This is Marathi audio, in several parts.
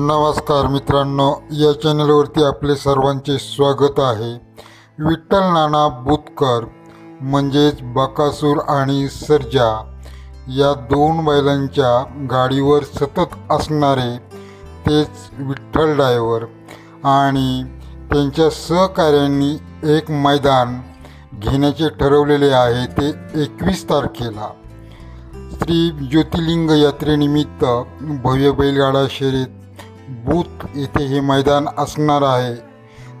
नमस्कार मित्रांनो या चॅनलवरती आपले सर्वांचे स्वागत आहे. विठ्ठल नाना बुतकर म्हणजेच बकासूर आणि सर्जा या दोन बैलांच्या गाडीवर सतत असणारे तेच विठ्ठल डायवर आणि त्यांच्या सहकार्यांनी एक मैदान घेण्याचे ठरवलेले आहे ते एकवीस तारखेला. श्री ज्योतिर्लिंग यात्रेनिमित्त भव्य बैलगाडा शर्यत बूथ येथे हे मैदान असणार आहे.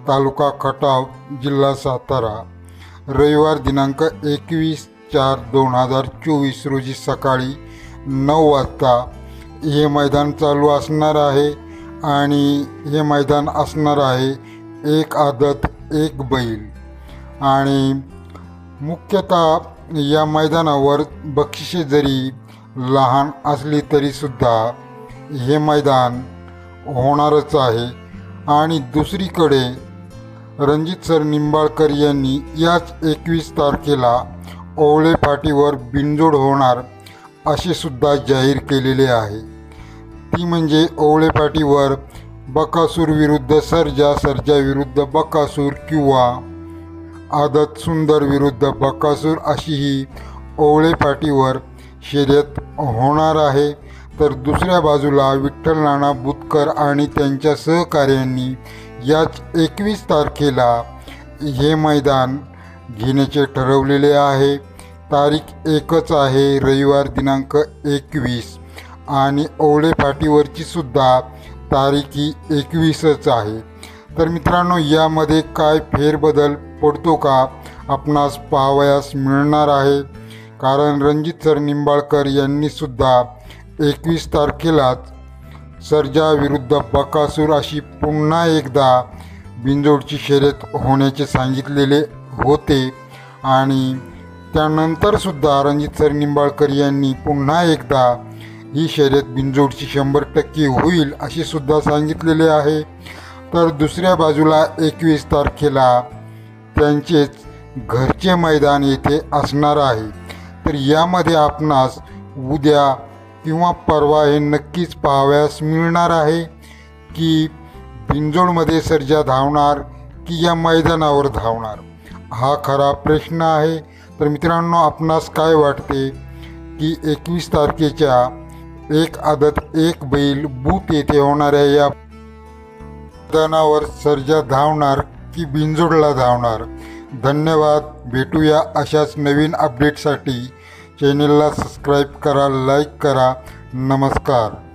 तालुका खटाव जिल्हा सातारा. रविवार दिनांक एकवीस चार दोन हजार चोवीस रोजी सकाळी नऊ वाजता हे मैदान चालू असणार आहे आणि हे मैदान असणार आहे एक आदत एक बैल. आणि मुख्यतः या मैदानावर बक्षिसे जरी लहान असली तरीसुद्धा हे मैदान होणारच आहे. आणि दुसरीकडे रणजित सर निंबाळकर यांनी याच एकवीस तारखेला ओवळे फाटीवर बिनजोड होणार असे सुद्धा जाहीर केलेले आहे. ती म्हणजे ओवळे फाटीवर बकासूर विरुद्ध सर्जा सर्जा विरुद्ध बकासूर किंवा आदत सुंदर विरुद्ध बकासूर अशी ही ओवळे फाटीवर शर्यत होणार आहे. तर दुसऱ्या बाजूला विठ्ठल नाना बुतकर आणि त्यांच्या सहकार्यांनी याच एकवीस तारखेला हे मैदान घेण्याचे ठरवलेले आहे. तारीख एकच आहे रविवार दिनांक एकवीस. आणि ओवळे फाटीवरची सुद्धा तारीख ही एकवीसच आहे. तर मित्रांनो यामध्ये काय फेरबदल पडतो का आपणास पाहावयास मिळणार आहे. कारण रणजित सर निंबाळकर यांनी सुद्धा एकवीस तारखेलाच सर्जाविरुद्ध बकासूर अशी पुन्हा एकदा बिंजोडची शर्यत होण्याचे सांगितलेले होते. आणि त्यानंतरसुद्धा रणजित सर निंबाळकर यांनी पुन्हा एकदा ही शर्यत बिंजोडची शंभर टक्के होईल असे सुद्धा सांगितलेले आहे. तर दुसऱ्या बाजूला एकवीस तारखेला त्यांचेच घरचे मैदान येथे असणार आहे. तर यामध्ये आपणास उद्या किंवा परवा हे नक्कीच पाहावयास मिळणार आहे की बिंजोडमध्ये सर्जा धावणार की या मैदानावर धावणार. हा खरा प्रश्न आहे. तर मित्रांनो आपणास काय वाटते की एकवीस तारखेच्या एक आदत एक बैल बूथ येथे होणाऱ्या या मैदानावर सर्जा धावणार की बिंजोडला धावणार? धन्यवाद. भेटूया अशाच नवीन अपडेटसाठी चॅनलला सबस्क्राईब करा लाईक करा. नमस्कार.